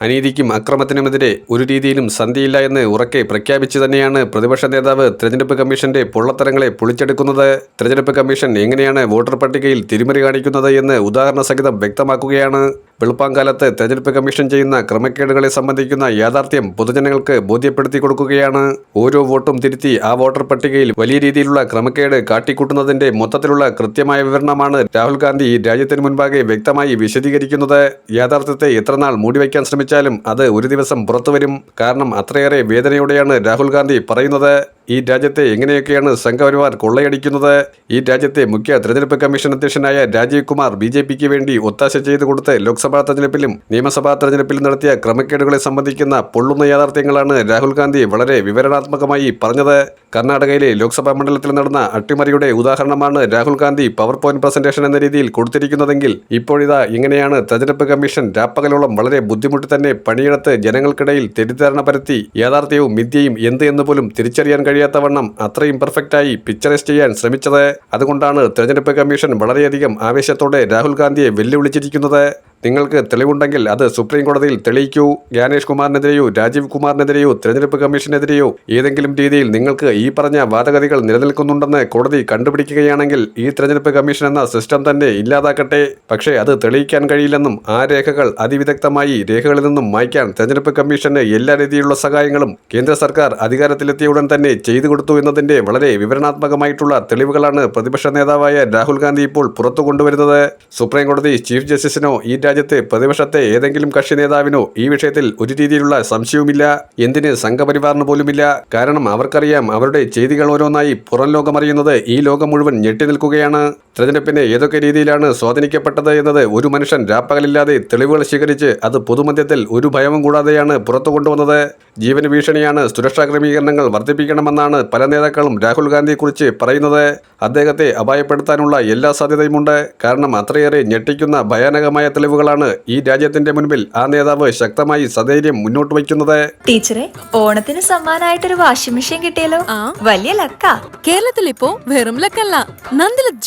അനീതിക്കും അക്രമത്തിനുമെതിരെ ഒരു രീതിയിലും സന്ധിയില്ല എന്ന് ഉറക്കെ പ്രഖ്യാപിച്ചു തന്നെയാണ് പ്രതിപക്ഷ നേതാവ് തെരഞ്ഞെടുപ്പ് കമ്മീഷന്റെ പൊള്ളത്തരങ്ങളെ പൊളിച്ചെടുക്കുന്നത്. തെരഞ്ഞെടുപ്പ് കമ്മീഷൻ എങ്ങനെയാണ് വോട്ടർ പട്ടികയിൽ തിരിമറി കാണിക്കുന്നത് എന്ന് ഉദാഹരണ സഹിതം വ്യക്തമാക്കുകയാണ്. വെളുപ്പാങ്കാലത്ത് തെരഞ്ഞെടുപ്പ് കമ്മീഷൻ ചെയ്യുന്ന ക്രമക്കേടുകളെ സംബന്ധിക്കുന്ന യാഥാർത്ഥ്യം പൊതുജനങ്ങൾക്ക് ബോധ്യപ്പെടുത്തി കൊടുക്കുകയാണ്. ഓരോ വോട്ടും തിരുത്തി ആ വോട്ടർ പട്ടികയിൽ വലിയ രീതിയിലുള്ള ക്രമക്കേട് കാട്ടിക്കൂട്ടുന്നതിന്റെ മൊത്തത്തിലുള്ള കൃത്യമായ വിവരണമാണ് രാഹുൽ ഗാന്ധി രാജ്യത്തിന് മുൻപാകെ വ്യക്തമായി വിശദീകരിക്കുന്നത്. യാഥാർത്ഥ്യത്തെ എത്രനാൾ മൂടിവയ്ക്കാൻ ശ്രമിച്ചാലും അത് ഒരു ദിവസം പുറത്തുവരും. കാരണം അത്രയേറെ വേദനയോടെയാണ് രാഹുൽ ഗാന്ധി പറയുന്നത്. ഈ രാജ്യത്തെ എങ്ങനെയൊക്കെയാണ് സംഘപരിവാർ കൊള്ളയടിക്കുന്നത്? ഈ രാജ്യത്തെ മുഖ്യ തെരഞ്ഞെടുപ്പ് കമ്മീഷൻ അധ്യക്ഷനായ രാജീവ് കുമാർ ബി ജെ പിക്ക് വേണ്ടി ഒത്താശ ചെയ്തു കൊടുത്ത് ലോക്സഭാ തെരഞ്ഞെടുപ്പിലും നിയമസഭാ തെരഞ്ഞെടുപ്പിലും നടത്തിയ ക്രമക്കേടുകളെ സംബന്ധിക്കുന്ന പൊള്ളുന്ന യാഥാർത്ഥ്യങ്ങളാണ് രാഹുൽ ഗാന്ധി വളരെ വിവരണാത്മകമായി പറഞ്ഞത്. കർണാടകയിലെ ലോക്സഭാ മണ്ഡലത്തിൽ നടന്ന അട്ടിമറിയുടെ ഉദാഹരണമാണ് Rahul Gandhi power point presentation എന്ന രീതിയിൽ കൊടുത്തിരിക്കുന്നതെങ്കിൽ ഇപ്പോഴിതാ ഇങ്ങനെയാണ് തെരഞ്ഞെടുപ്പ് കമ്മീഷൻ രാപ്പകലോളം വളരെ ബുദ്ധിമുട്ടി തന്നെ പണിയെടുത്ത് ജനങ്ങൾക്കിടയിൽ തെറ്റിദ്ധാരണ പരത്തി യാഥാർത്ഥ്യവും മിഥ്യയും എന്ത് എന്ന് പോലും തിരിച്ചറിയാൻ കഴിയാത്തവണ്ണം അത്രയും പെർഫെക്റ്റായി പിക്ചറൈസ് ചെയ്യാൻ ശ്രമിച്ചത്. അതുകൊണ്ടാണ് തെരഞ്ഞെടുപ്പ് കമ്മീഷൻ വളരെയധികം ആവേശത്തോടെ രാഹുൽ ഗാന്ധിയെ വെല്ലുവിളിച്ചിരിക്കുന്നത്. നിങ്ങൾക്ക് തെളിവുണ്ടെങ്കിൽ അത് സുപ്രീം കോടതിയിൽ തെളിയിക്കൂ. ജ്ഞാനേഷ് കുമാറിനെതിരെയോ രാജീവ് കുമാറിനെതിരെയോ തെരഞ്ഞെടുപ്പ് കമ്മീഷനെതിരെയോ ഏതെങ്കിലും രീതിയിൽ നിങ്ങൾക്ക് ഈ പറഞ്ഞ വാദഗതികൾ നിലനിൽക്കുന്നുണ്ടെന്ന് കോടതി കണ്ടുപിടിക്കുകയാണെങ്കിൽ ഈ തെരഞ്ഞെടുപ്പ് കമ്മീഷൻ എന്ന സിസ്റ്റം തന്നെ ഇല്ലാതാക്കട്ടെ. പക്ഷേ അത് തെളിയിക്കാൻ കഴിയില്ലെന്നും ആ രേഖകൾ അതിവിദഗ്ധമായി രേഖകളിൽ നിന്നും മായ്ക്കാൻ തെരഞ്ഞെടുപ്പ് കമ്മീഷന് എല്ലാ രീതിയിലുള്ള സഹായങ്ങളും കേന്ദ്ര സർക്കാർ അധികാരത്തിലെത്തിയ ഉടൻ തന്നെ ചെയ്തു കൊടുത്തു എന്നതിന്റെ വളരെ വിവരണാത്മകമായിട്ടുള്ള തെളിവുകളാണ് പ്രതിപക്ഷ നേതാവായ രാഹുൽ ഗാന്ധി ഇപ്പോൾ പുറത്തു കൊണ്ടുവരുന്നത്. സുപ്രീം കോടതി ചീഫ് ജസ്റ്റിസിനോ ഈ രാജ്യത്തെ പ്രതിപക്ഷത്തെ ഏതെങ്കിലും കക്ഷി നേതാവിനോ ഈ വിഷയത്തിൽ ഒരു രീതിയിലുള്ള സംശയവുമില്ല. എന്തിന് സംഘപരിവാറിന് പോലുമില്ല. കാരണം അവർക്കറിയാം അവരുടെ ചെയ്തികൾ ഓരോന്നായി പുറം ലോകമറിയുന്നത് ഈ ലോകം മുഴുവൻ ഞെട്ടി നിൽക്കുകയാണ്. തെരഞ്ഞെടുപ്പിനെ ഏതൊക്കെ രീതിയിലാണ് സ്വാധീനിക്കപ്പെട്ടത് എന്നത് ഒരു മനുഷ്യൻ രാപ്പകലില്ലാതെ തെളിവുകൾ ശേഖരിച്ച് അത് പൊതുമധ്യത്തിൽ ഒരു ഭയവും കൂടാതെയാണ് പുറത്തു കൊണ്ടുവന്നത്. ജീവന് ഭീഷണിയാണ് സുരക്ഷാ ക്രമീകരണങ്ങൾ വർദ്ധിപ്പിക്കണമെന്നാണ് പല നേതാക്കളും രാഹുൽ ഗാന്ധിയെക്കുറിച്ച് പറയുന്നത്. അദ്ദേഹത്തെ അപായപ്പെടുത്താനുള്ള എല്ലാ സാധ്യതയുമുണ്ട്. കാരണം അത്രയേറെ ഞെട്ടിക്കുന്ന ഭയാനകമായ തെളിവുകളാണ് ഈ രാജ്യത്തിന്റെ മുൻപിൽ ആ നേതാവ് ശക്തമായി സധൈര്യം മുന്നോട്ട് വയ്ക്കുന്നത്. ടീച്ചറെ ഓണത്തിന് സമ്മാനമായിട്ടൊരു വാഷിംഗ് മെഷീൻ കിട്ടിയല്ലോ. ആ. വലിയ ലക്ക. കേരളത്തിൽ ഇപ്പോ വെറും ലക്കല്ല. നന്ദിലക്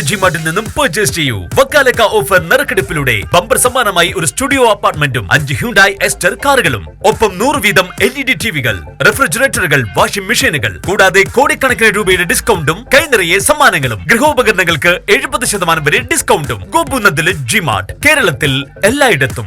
ജിമാർട്ടിൽ നിന്നും പർച്ചേസ് ചെയ്യൂ. വക്കാലക്ക ഓഫർ നറുക്കെടുപ്പിലൂടെ ബമ്പർ സമ്മാനമായി ഒരു സ്റ്റുഡിയോ അപ്പാർട്ട്മെന്റും അഞ്ച് ഹ്യൂണ്ടായി എസ്റ്റർ കാറുകളും ഒപ്പം നൂറ് വീതം എൽ ഇ ഡി ടിവികൾ റെഫ്രിജറേറ്ററുകൾ വാഷിംഗ് മെഷീനുകൾ കൂടാതെ കോടിക്കണക്കിന് രൂപയുടെ ഡിസ്കൗണ്ടും കൈനിറയെ സമ്മാനങ്ങളും. ഗൃഹോപകരണങ്ങൾക്ക് എഴുപത് ശതമാനം വരെ ഡിസ്കൗണ്ടും കുമ്പുന്നതിലെ ജിമാർട്ട് കേരളത്തിൽ എല്ലായിടത്തും.